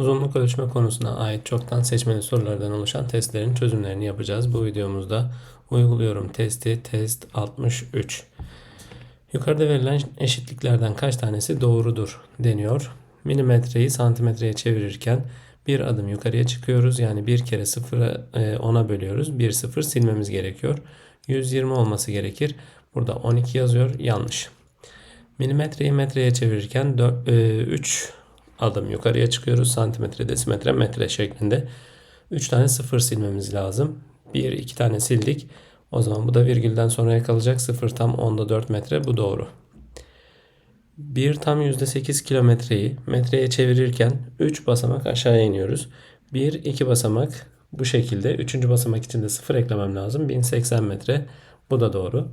Uzunluk ölçme konusuna ait çoktan seçmeli sorulardan oluşan testlerin çözümlerini yapacağız. Bu videomuzda uyguluyorum testi test 63. Yukarıda verilen eşitliklerden kaç tanesi doğrudur deniyor. Milimetreyi santimetreye çevirirken bir adım yukarıya çıkıyoruz. Yani bir kere sıfıra e, 10'a bölüyoruz. Bir sıfır silmemiz gerekiyor. 120 olması gerekir. Burada 12 yazıyor. Yanlış. Milimetreyi metreye çevirirken 4, 3 adım yukarıya çıkıyoruz. Santimetre, desimetre, metre şeklinde. 3 tane sıfır silmemiz lazım. 1, 2 tane sildik. O zaman bu da virgülden sonraya kalacak. 0 tam 10'da 4 metre. Bu doğru. 1 tam %8 kilometreyi metreye çevirirken 3 basamak aşağıya iniyoruz. 1, 2 basamak bu şekilde. 3. basamak için de 0 eklemem lazım. 1080 metre. Bu da doğru.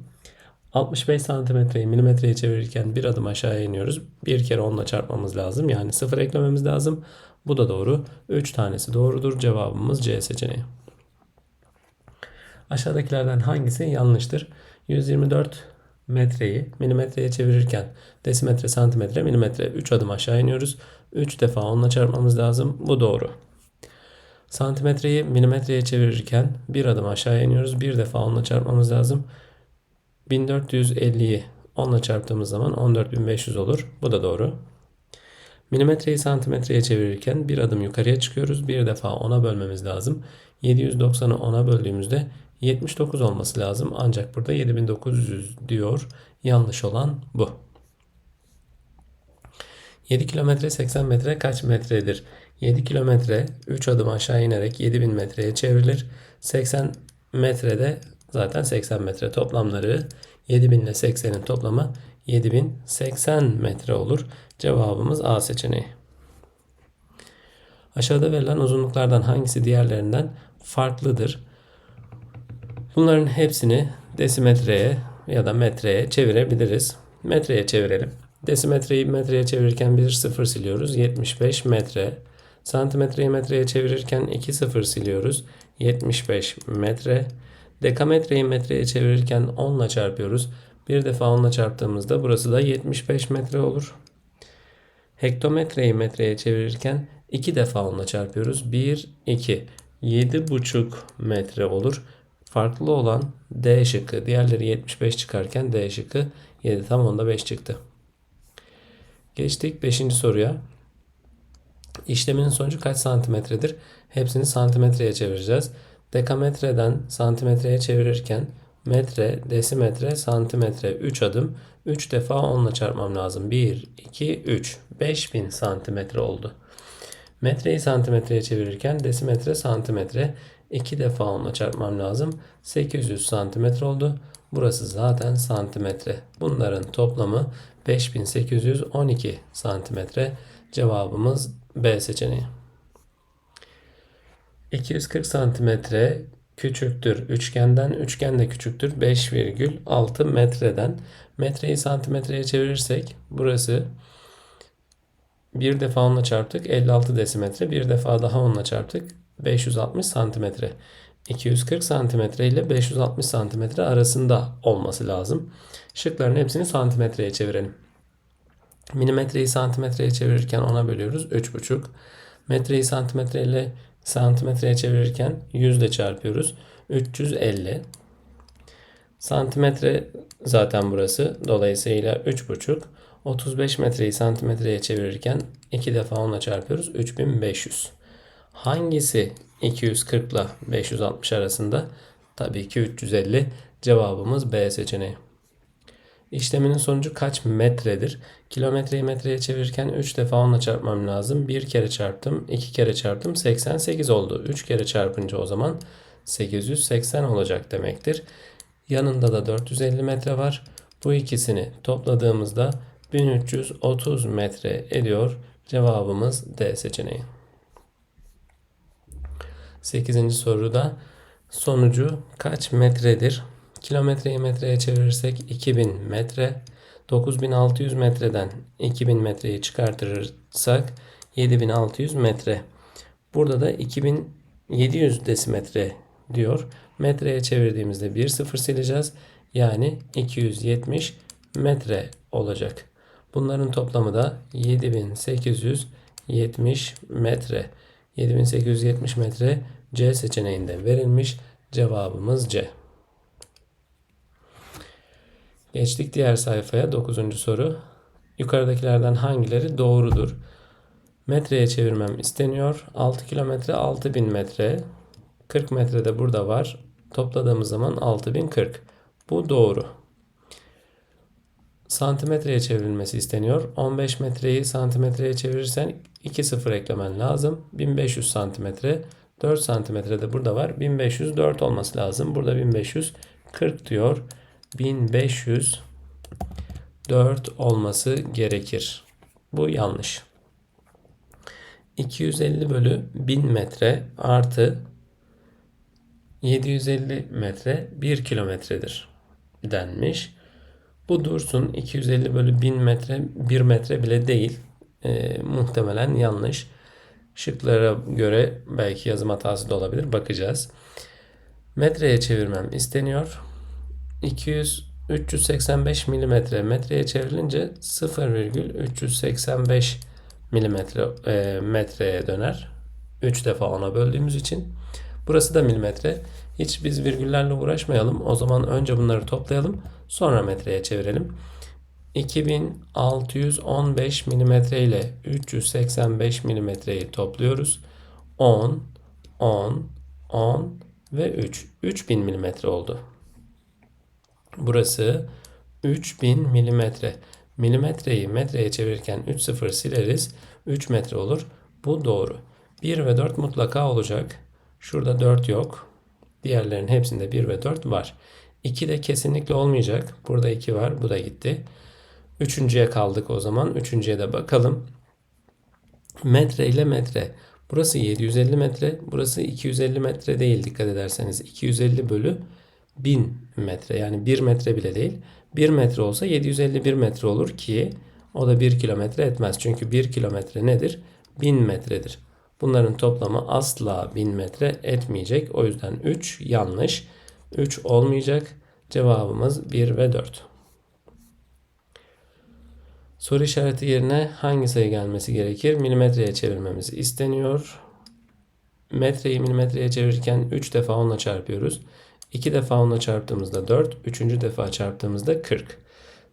65 santimetreyi milimetreye çevirirken bir adım aşağıya iniyoruz. Bir kere onunla çarpmamız lazım. Yani 0 eklememiz lazım. Bu da doğru. 3 tanesi doğrudur. Cevabımız C seçeneği. Aşağıdakilerden hangisi yanlıştır? 124 metreyi milimetreye çevirirken desimetre, santimetre, milimetre 3 adım aşağı iniyoruz. 3 defa onunla çarpmamız lazım. Bu doğru. Santimetreyi milimetreye çevirirken bir adım aşağı iniyoruz. Bir defa onunla çarpmamız lazım. 1450'yi 10 ile çarptığımız zaman 14500 olur. Bu da doğru. Milimetreyi santimetreye çevirirken bir adım yukarıya çıkıyoruz. Bir defa 10'a bölmemiz lazım. 790'ı 10'a böldüğümüzde 79 olması lazım. Ancak burada 7900 diyor. Yanlış olan bu. 7 kilometre 80 metre kaç metredir? 7 kilometre 3 adım aşağı inerek 7000 metreye çevrilir. 80 metrede zaten 80 metre toplamları 7000 ile 80'in toplamı 7080 metre olur. Cevabımız A seçeneği. Aşağıda verilen uzunluklardan hangisi diğerlerinden farklıdır? Bunların hepsini desimetreye ya da metreye çevirebiliriz. Metreye çevirelim. Desimetreyi metreye çevirirken bir sıfır siliyoruz. 75 metre. Santimetreyi metreye çevirirken 2 sıfır siliyoruz. 75 metre. Dekametreyi metreye çevirirken 10 ile çarpıyoruz. Bir defa 10 ile çarptığımızda burası da 75 metre olur. Hektometreyi metreye çevirirken 2 defa 10 ile çarpıyoruz. 1, 2. 7,5 metre olur. Farklı olan D şıkkı. Diğerleri 75 çıkarken D şıkkı 7 tam onda 5 çıktı. Geçtik 5. soruya. İşleminin sonucu kaç santimetredir? Hepsini santimetreye çevireceğiz. Dekametreden santimetreye çevirirken metre, desimetre, santimetre 3 adım 3 defa 10 ile çarpmam lazım. 1, 2, 3. 5000 santimetre oldu. Metreyi santimetreye çevirirken desimetre, santimetre 2 defa 10 ile çarpmam lazım. 800 santimetre oldu. Burası zaten santimetre. Bunların toplamı 5812 santimetre. Cevabımız B seçeneği. 240 santimetre küçüktür üçgenden, üçgen de küçüktür 5,6 metreden. Metreyi santimetreye çevirirsek burası bir defa onunla çarptık 56 desimetre. Bir defa daha onunla çarptık 560 santimetre. 240 santimetre ile 560 santimetre arasında olması lazım. Şıkların hepsini santimetreye çevirelim. Milimetreyi santimetreye çevirirken ona bölüyoruz. 3,5. Metreyi santimetre ile santimetreye çevirirken 100 ile çarpıyoruz. 350. Santimetre zaten burası. Dolayısıyla 3,5. 35 metreyi santimetreye çevirirken 2 defa onunla çarpıyoruz. 3500. Hangisi 240 ile 560 arasında? Tabii ki 350. Cevabımız B seçeneği. İşleminin sonucu kaç metredir? Kilometreyi metreye çevirirken 3 defa onunla çarpmam lazım. 1 kere çarptım, 2 kere çarptım. 88 oldu. 3 kere çarpınca o zaman 880 olacak demektir. Yanında da 450 metre var. Bu ikisini topladığımızda 1330 metre ediyor. Cevabımız D seçeneği. 8. soruda sonucu kaç metredir? Kilometreyi metreye çevirirsek 2000 metre. 9600 metreden 2000 metreyi çıkartırsak 7600 metre. Burada da 2700 desimetre diyor. Metreye çevirdiğimizde bir sıfır sileceğiz. Yani 270 metre olacak. Bunların toplamı da 7800 7870 metre. 7870 metre C seçeneğinde verilmiş. Cevabımız C. Geçtik diğer sayfaya. 9. soru. Yukarıdakilerden hangileri doğrudur? Metreye çevirmem isteniyor. 6 kilometre 6000 metre. 40 metre de burada var. Topladığımız zaman 6040. Bu doğru. Santimetreye çevrilmesi isteniyor. 15 metreyi santimetreye çevirirsen 2 sıfır eklemen lazım. 1500 santimetre. 4 santimetre de burada var. 1504 olması lazım. Burada 1540 diyor. 1504 olması gerekir. Bu yanlış. 250 bölü 1000 metre artı 750 metre 1 kilometredir denmiş. Bu dursun 250 bölü 1000 metre 1 metre bile değil. E, muhtemelen yanlış. Şıklara göre belki yazım hatası da olabilir. Bakacağız. Metreye çevirmem isteniyor. 200 385 milimetre metreye çevrilince 0,385 milimetre e, metreye döner. 3 defa ona böldüğümüz için. Burası da milimetre. Hiç biz virgüllerle uğraşmayalım. O zaman önce bunları toplayalım. Sonra metreye çevirelim. 2615 milimetre ile 385 milimetreyi topluyoruz. 10, 10, 10 ve 3. 3000 milimetre oldu. Burası 3000 milimetre. Milimetreyi metreye çevirirken 3 sıfır sileriz. 3 metre olur. Bu doğru. 1 ve 4 mutlaka olacak. Şurada 4 yok. Diğerlerinin hepsinde 1 ve 4 var. 2 de kesinlikle olmayacak. Burada 2 var. Bu da gitti. Üçüncüye kaldık o zaman. Üçüncüye de bakalım. Metre ile metre. Burası 750 metre. Burası 250 metre değil dikkat ederseniz. 250 bölü 1000 metre. Yani 1 metre bile değil. 1 metre olsa 751 metre olur ki o da 1 kilometre etmez. Çünkü 1 kilometre nedir? 1000 metredir. Bunların toplamı asla 1000 metre etmeyecek. O yüzden 3 yanlış. 3 olmayacak. Cevabımız 1 ve 4. Soru işareti yerine hangi sayı gelmesi gerekir? Milimetreye çevirmemiz isteniyor. Metreyi milimetreye çevirirken 3 defa 10'la çarpıyoruz. 2 defa 10'la çarptığımızda 4, 3. defa çarptığımızda 40.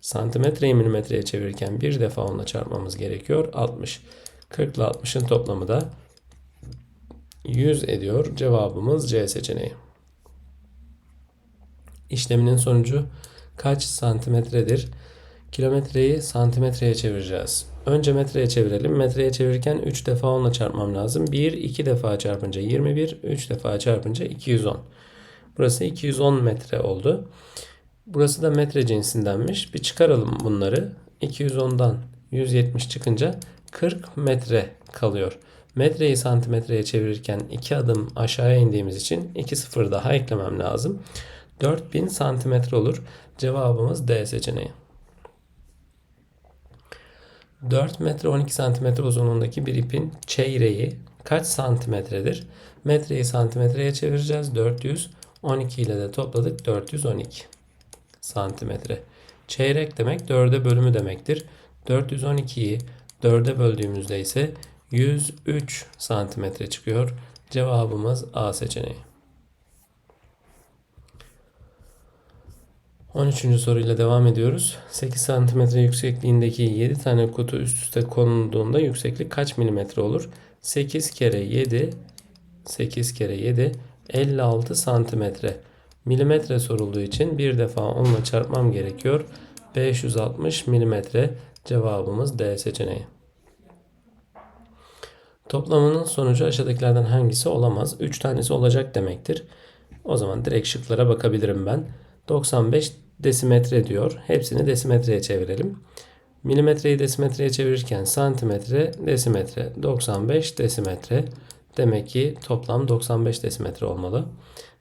Santimetreyi milimetreye çevirirken bir defa 10'la çarpmamız gerekiyor. 60. 40 ile 60'ın toplamı da 100 ediyor. Cevabımız C seçeneği. İşleminin sonucu kaç santimetredir? Kilometreyi santimetreye çevireceğiz. Önce metreye çevirelim. Metreye çevirirken 3 defa 10 ile çarpmam lazım. 1, 2 defa çarpınca 21, 3 defa çarpınca 210. Burası 210 metre oldu. Burası da metre cinsindenmiş. Bir çıkaralım bunları. 210'dan 170 çıkınca 40 metre kalıyor. Metreyi santimetreye çevirirken 2 adım aşağıya indiğimiz için 2 sıfır daha eklemem lazım. 4000 santimetre olur. Cevabımız D seçeneği. 4 metre 12 santimetre uzunluğundaki bir ipin çeyreği kaç santimetredir? Metreyi santimetreye çevireceğiz. 400. 12 ile de topladık. 412 santimetre. Çeyrek demek 4'e bölümü demektir. 412'yi 4'e böldüğümüzde ise 103 santimetre çıkıyor. Cevabımız A seçeneği. 13. soruyla devam ediyoruz. 8 cm yüksekliğindeki 7 tane kutu üst üste konulduğunda yükseklik kaç milimetre olur? 8 kere 7 8 kere 7 56 santimetre. Milimetre sorulduğu için bir defa onunla çarpmam gerekiyor. 560 milimetre cevabımız D seçeneği. Toplamının sonucu aşağıdakilerden hangisi olamaz? 3 tanesi olacak demektir. O zaman direkt şıklara bakabilirim ben. 95 desimetre diyor. Hepsini desimetreye çevirelim. Milimetreyi desimetreye çevirirken santimetre, desimetre, 95 desimetre. Demek ki toplam 95 desimetre olmalı.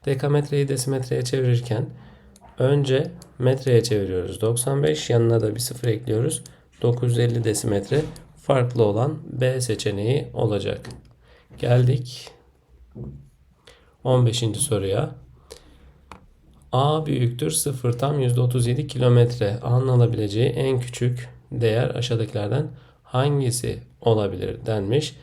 Dekametreyi desimetreye çevirirken önce metreye çeviriyoruz 95. Yanına da bir sıfır ekliyoruz. 950 desimetre farklı olan B seçeneği olacak. Geldik 15. soruya. A büyüktür 0 tam %37 kilometre. A'nın alabileceği en küçük değer aşağıdakilerden hangisi olabilir denmiş.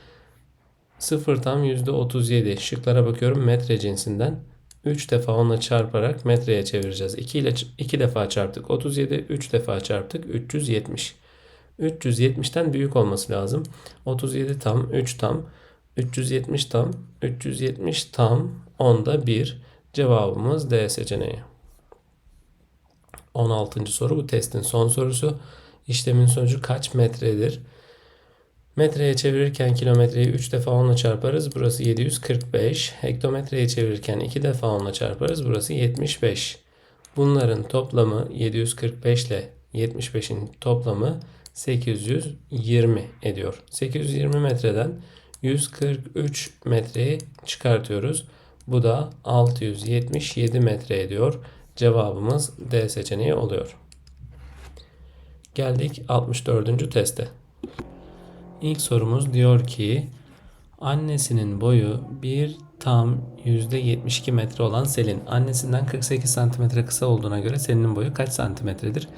0 tam %37. Şıklara bakıyorum metre cinsinden. 3 defa onunla çarparak metreye çevireceğiz. 2 ile 2 defa çarptık 37, 3 defa çarptık 370. 370'ten büyük olması lazım. 37 tam, 3 tam, 370 tam, 370 tam, onda 1. Cevabımız D seçeneği. 16. soru bu testin son sorusu. İşlemin sonucu kaç metredir? Metreye çevirirken kilometreyi 3 defa 10'la çarparız. Burası 745. Hektometreye çevirirken 2 defa 10'la çarparız. Burası 75. Bunların toplamı 745 ile 75'in toplamı 820 ediyor. 820 metreden 143 metreyi çıkartıyoruz. Bu da 677 metre ediyor. Cevabımız D seçeneği oluyor. Geldik 64. teste. İlk sorumuz diyor ki annesinin boyu 1 tam %72 metre olan Selin annesinden 48 santimetre kısa olduğuna göre Selin'in boyu kaç santimetredir?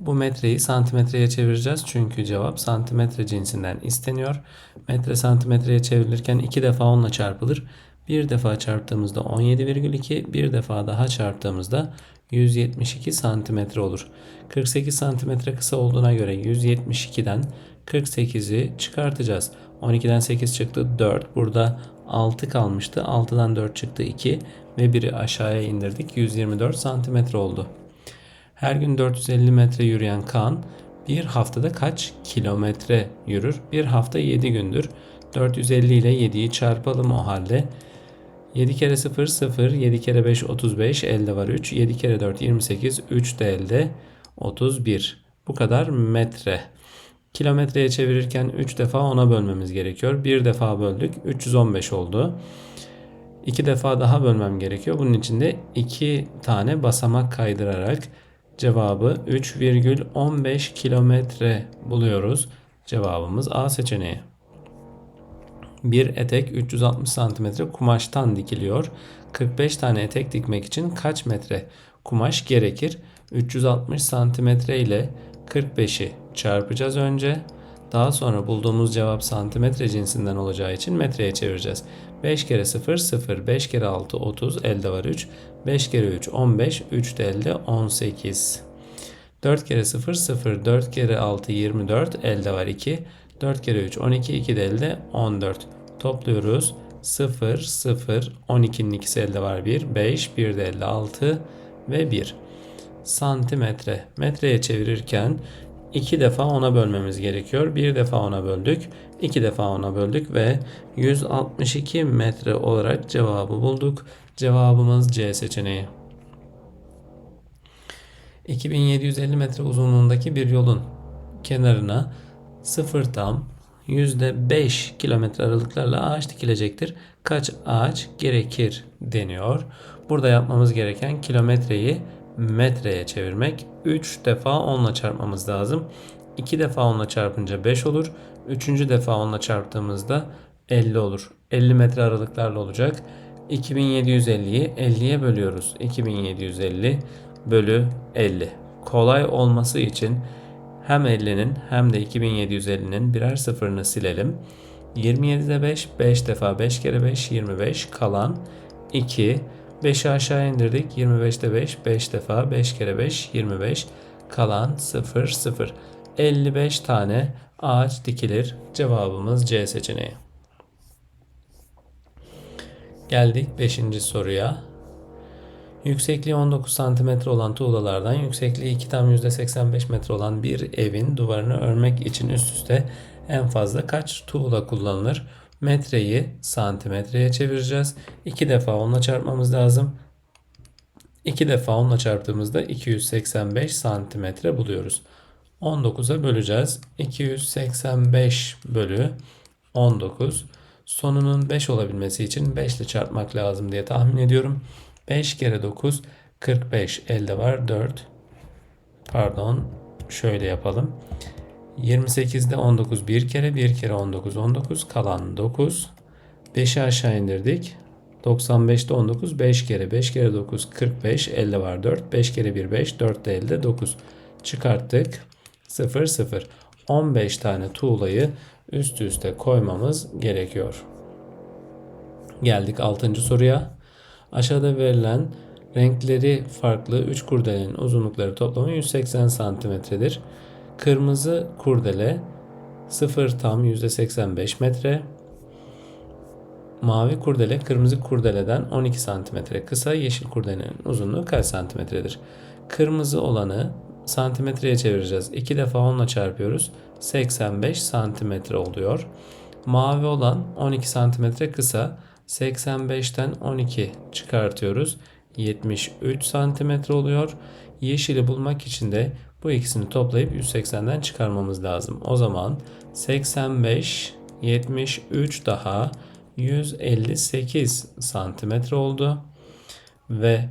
Bu metreyi santimetreye çevireceğiz çünkü cevap santimetre cinsinden isteniyor. Metre santimetreye çevrilirken iki defa onunla çarpılır. Bir defa çarptığımızda 17,2, bir defa daha çarptığımızda 172 santimetre olur. 48 santimetre kısa olduğuna göre 172'den 48'i çıkartacağız. 12'den 8 çıktı 4. Burada 6 kalmıştı. 6'dan 4 çıktı 2 ve biri aşağıya indirdik. 124 santimetre oldu. Her gün 450 metre yürüyen Kaan bir haftada kaç kilometre yürür? Bir hafta 7 gündür. 450 ile 7'yi çarpalım o halde. 7 kere 0 0, 7 kere 5 35, elde var 3, 7 kere 4 28, 3 de elde 31. Bu kadar metre. Kilometreye çevirirken 3 defa ona bölmemiz gerekiyor. Bir defa böldük 315 oldu. 2 defa daha bölmem gerekiyor. Bunun için de 2 tane basamak kaydırarak cevabı 3,15 kilometre buluyoruz. Cevabımız A seçeneği. Bir etek 360 cm kumaştan dikiliyor. 45 tane etek dikmek için kaç metre kumaş gerekir? 360 cm ile 45'i çarpacağız önce. Daha sonra bulduğumuz cevap santimetre cinsinden olacağı için metreye çevireceğiz. 5 kere 0 0, 5 kere 6 30, elde var 3. 5 kere 3 15, 3 de elde 18. 4 kere 0 0, 4 kere 6 24, elde var 2. 4 kere 3 12, 2 de elde 14. Topluyoruz. 0 0, 12'nin ikisi elde var 1, 5, 1 de elde 6 ve 1 santimetre. Metreye çevirirken iki defa ona bölmemiz gerekiyor. Bir defa ona böldük. iki defa ona böldük ve 162 metre olarak cevabı bulduk. Cevabımız C seçeneği. 2750 metre uzunluğundaki bir yolun kenarına 0 tam %5 kilometre aralıklarla ağaç dikilecektir. Kaç ağaç gerekir deniyor. Burada yapmamız gereken kilometreyi metreye çevirmek. 3 defa 10 ile çarpmamız lazım. 2 defa 10 ile çarpınca 5 olur. 3. defa 10 ile çarptığımızda 50 olur. 50 metre aralıklarla olacak. 2750'yi 50'ye bölüyoruz. 2750 bölü 50. Kolay olması için hem 50'nin hem de 2750'nin birer sıfırını silelim. 27'de 5, 5 defa 5 kere 5, 25 kalan 2 5'i aşağı indirdik. 25'te 5. 5 defa 5 kere 5 25. Kalan 0 0. 55 tane ağaç dikilir. Cevabımız C seçeneği. Geldik 5. soruya. Yüksekliği 19 cm olan tuğlalardan yüksekliği 2 tam %85 metre olan bir evin duvarını örmek için üst üste en fazla kaç tuğla kullanılır? Metreyi santimetreye çevireceğiz. 2 defa onunla çarpmamız lazım. 2 defa onunla çarptığımızda 285 santimetre buluyoruz. 19'a böleceğiz. 285 bölü 19. Sonunun 5 olabilmesi için 5 ile çarpmak lazım diye tahmin ediyorum. 5 kere 9 45 elde var 4. Pardon şöyle yapalım. 28'de 19 bir kere, bir kere 19 19 kalan 9. 5'i aşağı indirdik. 95'te 19 5 kere 5 kere 9 45 elde var 4 5 kere 1 5 4 de elde 9 çıkarttık 0 0 15 tane tuğlayı üst üste koymamız gerekiyor. Geldik 6. soruya. Aşağıda verilen renkleri farklı 3 kurdelenin uzunlukları toplamı 180 santimetredir. Kırmızı kurdele 0 tam %85 metre. Mavi kurdele kırmızı kurdeleden 12 santimetre kısa, yeşil kurdelenin uzunluğu kaç santimetredir? Kırmızı olanı santimetreye çevireceğiz. 2 defa 10 ile çarpıyoruz. 85 santimetre oluyor. Mavi olan 12 santimetre kısa. 85'ten 12 çıkartıyoruz. 73 santimetre oluyor. Yeşili bulmak için de bu ikisini toplayıp 180'den çıkarmamız lazım. O zaman 85, 73 daha 158 santimetre oldu. Ve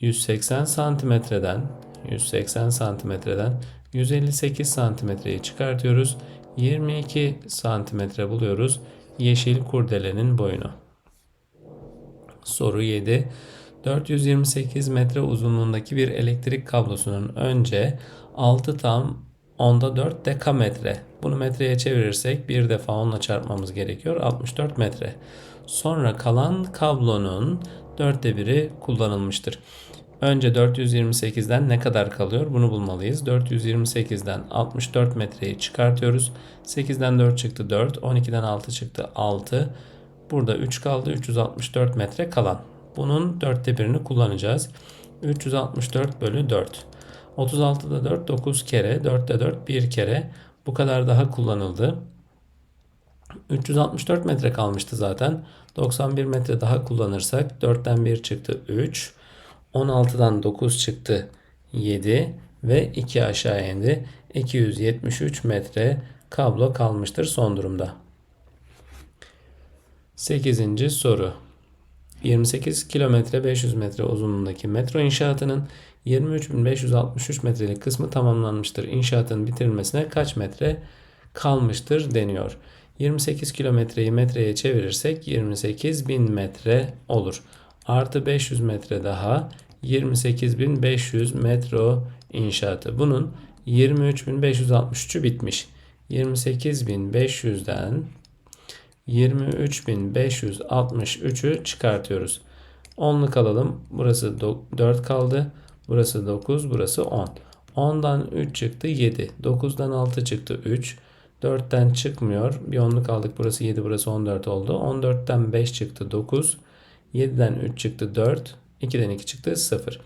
180 santimetreden 180 santimetreden 158 santimetreyi çıkartıyoruz. 22 santimetre buluyoruz yeşil kurdelenin boyunu. Soru 7. 428 metre uzunluğundaki bir elektrik kablosunun önce 6 tam onda 4 dekametre. Bunu metreye çevirirsek bir defa onunla çarpmamız gerekiyor. 64 metre. Sonra kalan kablonun dörtte biri kullanılmıştır. Önce 428'den ne kadar kalıyor bunu bulmalıyız. 428'den 64 metreyi çıkartıyoruz. 8'den 4 çıktı 4. 12'den 6 çıktı 6. Burada 3 kaldı. 364 metre kalan. Bunun dörtte birini kullanacağız. 364 bölü 4. 36'da 4 9 kere. 4'te 4 1 kere. Bu kadar daha kullanıldı. 364 metre kalmıştı zaten. 91 metre daha kullanırsak 4'ten 1 çıktı 3. 16'dan 9 çıktı 7 ve 2 aşağı indi. 273 metre kablo kalmıştır son durumda. 8. soru. 28 kilometre 500 metre uzunluğundaki metro inşaatının 23.563 metrelik kısmı tamamlanmıştır. İnşaatın bitirilmesine kaç metre kalmıştır deniyor. 28 kilometreyi metreye çevirirsek 28.000 metre olur. Artı 500 metre daha 28.500 metro inşaatı. Bunun 23.563'ü bitmiş. 28.500'den 23.563'ü çıkartıyoruz. 10'luk alalım. Burası 4 kaldı. Burası 9, burası 10. 10'dan 3 çıktı 7. 9'dan 6 çıktı 3. 4'ten çıkmıyor. Bir 10'luk aldık. Burası 7, burası 14 oldu. 14'ten 5 çıktı 9. 7'den 3 çıktı 4. 2'den 2 çıktı 0.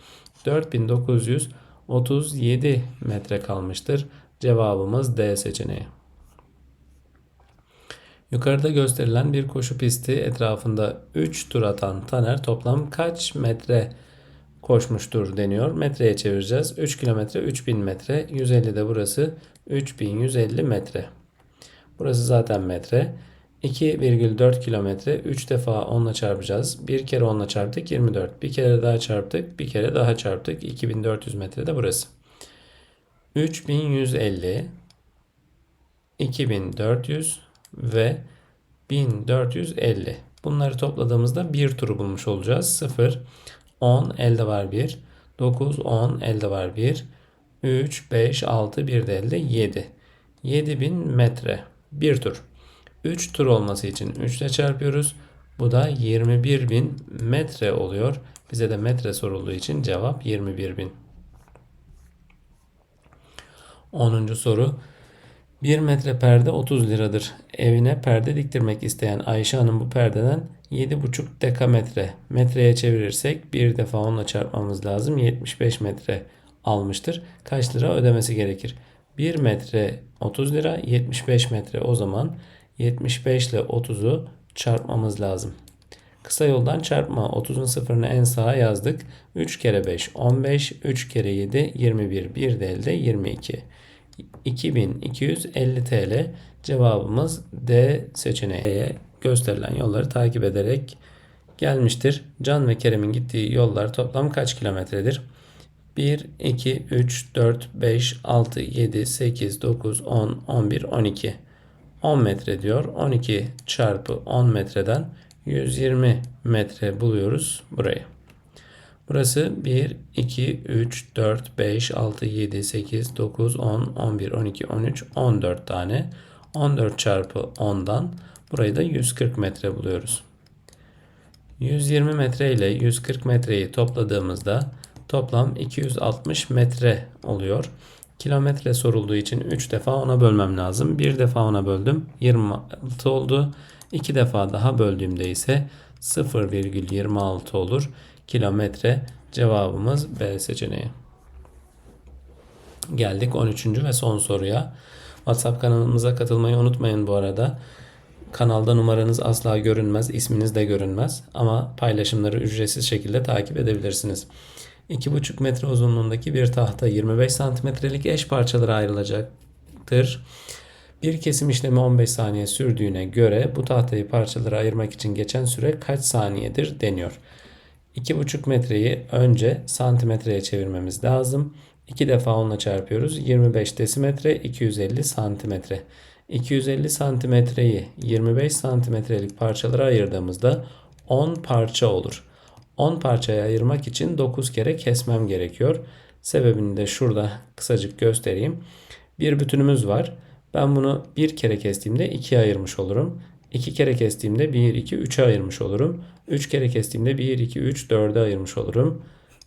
4937 metre kalmıştır. Cevabımız D seçeneği. Yukarıda gösterilen bir koşu pisti etrafında 3 tur atan Taner toplam kaç metre koşmuştur deniyor. Metreye çevireceğiz. 3 kilometre 3000 metre. 150 de burası 3150 metre. Burası zaten metre. 2,4 kilometre 3 defa 10 çarpacağız. Bir kere 10 çarptık 24. Bir kere daha çarptık. Bir kere daha çarptık. 2400 metre de burası. 3150 2400 ve 1450. Bunları topladığımızda bir turu bulmuş olacağız. 0 10 elde var 1. 9 10 elde var 1. 3 5 6 1 de elde 7. 7000 metre. Bir tur. 3 tur olması için 3 ile çarpıyoruz. Bu da 21.000 metre oluyor. Bize de metre sorulduğu için cevap 21.000. 10. soru. 1 metre perde 30 liradır. Evine perde diktirmek isteyen Ayşe Hanım bu perdeden 7,5 dekametre metreye çevirirsek bir defa onunla çarpmamız lazım. 75 metre almıştır. Kaç lira ödemesi gerekir? 1 metre 30 lira 75 metre o zaman 75 ile 30'u çarpmamız lazım. Kısa yoldan çarpma 30'un sıfırını en sağa yazdık. 3 kere 5 15 3 kere 7 21 bir de elde 22. 2250 TL cevabımız D seçeneği. Gösterilen yolları takip ederek gelmiştir. Can ve Kerem'in gittiği yollar toplam kaç kilometredir? 1, 2, 3, 4, 5, 6, 7, 8, 9, 10, 11, 12. 10 metre diyor. 12 çarpı 10 metreden 120 metre buluyoruz burayı. Burası 1, 2, 3, 4, 5, 6, 7, 8, 9, 10, 11, 12, 13, 14 tane. 14 çarpı 10'dan burayı da 140 metre buluyoruz. 120 metre ile 140 metreyi topladığımızda toplam 260 metre oluyor. Kilometre sorulduğu için 3 defa ona bölmem lazım. Bir defa ona böldüm. 26 oldu. 2 defa daha böldüğümde ise 0,26 olur. Kilometre cevabımız B seçeneği. Geldik 13. ve son soruya. WhatsApp kanalımıza katılmayı unutmayın bu arada. Kanalda numaranız asla görünmez, isminiz de görünmez ama paylaşımları ücretsiz şekilde takip edebilirsiniz. 2,5 metre uzunluğundaki bir tahta 25 santimetrelik eş parçalara ayrılacaktır. Bir kesim işlemi 15 saniye sürdüğüne göre bu tahtayı parçalara ayırmak için geçen süre kaç saniyedir deniyor. 2,5 metreyi önce santimetreye çevirmemiz lazım. 2 defa onunla çarpıyoruz. 25 desimetre 250 santimetre. 250 santimetreyi 25 santimetrelik parçalara ayırdığımızda 10 parça olur. 10 parçaya ayırmak için 9 kere kesmem gerekiyor. Sebebini de şurada kısacık göstereyim. Bir bütünümüz var. Ben bunu bir kere kestiğimde 2'ye ayırmış olurum. 2 kere kestiğimde 1, 2, 3'e ayırmış olurum. 3 kere kestiğimde 1, 2, 3, 4'e ayırmış olurum.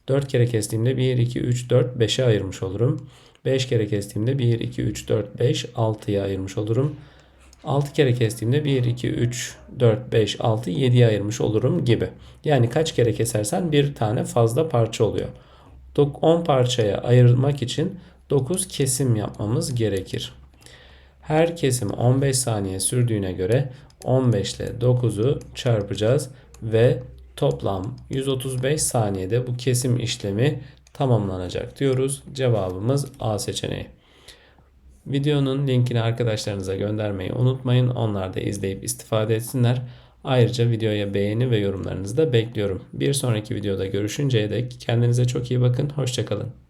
4 kere kestiğimde 1, 2, 3, 4, 5'e ayırmış olurum. 5 kere kestiğimde 1, 2, 3, 4, 5, 6'ya ayırmış olurum. 6 kere kestiğimde 1, 2, 3, 4, 5, 6, 7'ye ayırmış olurum gibi. Yani kaç kere kesersen bir tane fazla parça oluyor. 10 parçaya ayırmak için 9 kesim yapmamız gerekir. Her kesim 15 saniye sürdüğüne göre 15 ile 9'u çarpacağız ve toplam 135 saniyede bu kesim işlemi tamamlanacak diyoruz. Cevabımız A seçeneği. Videonun linkini arkadaşlarınıza göndermeyi unutmayın. Onlar da izleyip istifade etsinler. Ayrıca videoya beğeni ve yorumlarınızı da bekliyorum. Bir sonraki videoda görüşünceye dek kendinize çok iyi bakın. Hoşçakalın.